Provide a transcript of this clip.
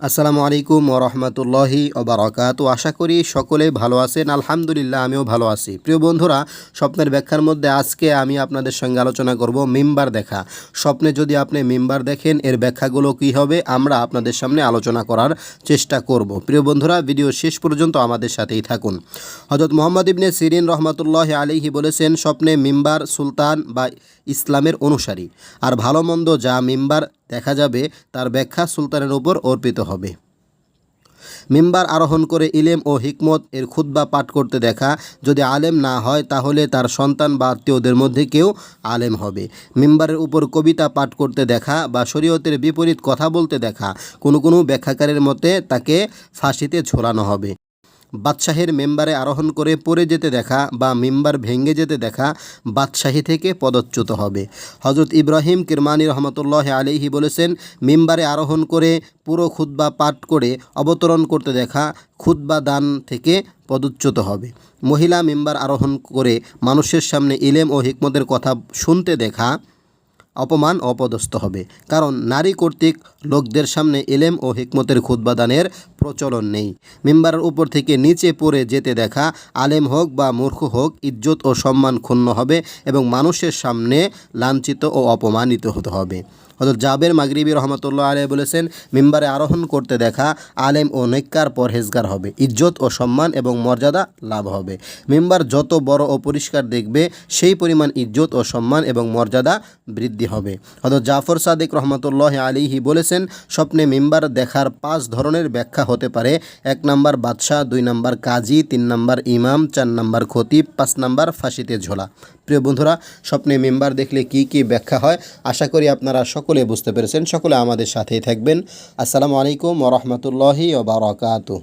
আসসালামু আলাইকুম ওরহমতুল্লাহি ওবরাকাত আশা করি সকলে ভালো আছেন। আলহামদুলিল্লাহ, আমিও ভালো আছি। প্রিয় বন্ধুরা, স্বপ্নের ব্যাখ্যার মধ্যে আজকে আমি আপনাদের সঙ্গে আলোচনা করব মেম্বার দেখা। স্বপ্নে যদি আপনি মেম্বার দেখেন, এর ব্যাখ্যাগুলো কী হবে, আমরা আপনাদের সামনে আলোচনা করার চেষ্টা করব। প্রিয় বন্ধুরা, ভিডিও শেষ পর্যন্ত আমাদের সাথেই থাকুন। হজরত মোহাম্মদ ইবনে সিরিন রহমতুল্লাহ আলিহি বলেছেন, স্বপ্নে মেম্বার সুলতান বা ইসলামের অনুসারী। আর ভালো মন্দ যা মিম্বার দেখা যাবে, তার ব্যাখ্যা সুলতানের ওপর অর্পিত হবে। মিম্বার আরোহণ করে ইলেম ও হিকমত এর খুতবা পাঠ করতে দেখা, যদি আলেম না হয় তাহলে তার সন্তান বা আত্মীয়দের মধ্যে কেউ আলেম হবে। মিম্বারের উপর কবিতা পাঠ করতে দেখা বা শরীয়তের বিপরীত কথা বলতে দেখা, কোনো কোনো ব্যাখ্যাকারের মতে তাকে ফাঁসিতে ঝোলানো হবে। বাদশাহের মেম্বারে আরোহণ করে পড়ে যেতে দেখা বা মেম্বার ভেঙে যেতে দেখা বাদশাহী থেকে পদচ্যুত হবে। হজরত ইব্রাহিম কিরমানি রহমতুল্লাহ আলিহি বলেছেন, মেম্বারে আরোহণ করে পুরো খুদ্া পাঠ করে অবতরণ করতে দেখা খুদ্া দান থেকে পদচ্যুত হবে। মহিলা মেম্বার আরোহণ করে মানুষের সামনে ইলেম ও হিকমতের কথা শুনতে দেখা অপমান অপদস্থ হবে। কারণ নারী কর্তৃক লোকদের সামনে এলেম ও হিকমতের খুদ্বাদানের প্রচলন নেই। মেম্বারের উপর থেকে নিচে পড়ে যেতে দেখা, আলেম হোক বা মূর্খ হোক, ইজ্জত ও সম্মান ক্ষুণ্ণ হবে এবং মানুষের সামনে লাঞ্ছিত ও অপমানিত হতে হবে। হজরত জাবের মাগরিবি রহমতুল্লাহ আলহ বলেছেন, মেম্বারে আরোহণ করতে দেখা, আলেম ও নৈক্কার পরহেজগার হবে। ইজ্জত ও সম্মান এবং মর্যাদা লাভ হবে। মেম্বার যত বড় ও পরিষ্কার দেখবে, সেই পরিমাণ ইজ্জত ও সম্মান এবং মর্যাদা বৃদ্ধি হবে। হজরত জাফর সাদিক রহমতুল্লাহ আলিহি বলেছেন, স্বপ্নে মেম্বার দেখার পাঁচ ধরনের ব্যাখ্যা হতে পারে। এক নম্বর বাদশাহ, দুই নম্বর কাজী, তিন নম্বর ইমাম, চার নম্বর খতিব, পাঁচ নম্বর ফাঁসিতে ঝোলা। প্রিয় বন্ধুরা, স্বপ্নে মেম্বার দেখলে কি কি ব্যাখ্যা হয়? আশা করি আপনারা সকলে বুঝতে পেরেছেন। সকলে আমাদের সাথেই থাকবেন। আসসালামু আলাইকুম ওরহমতুল্লাহি ওবরাকাতু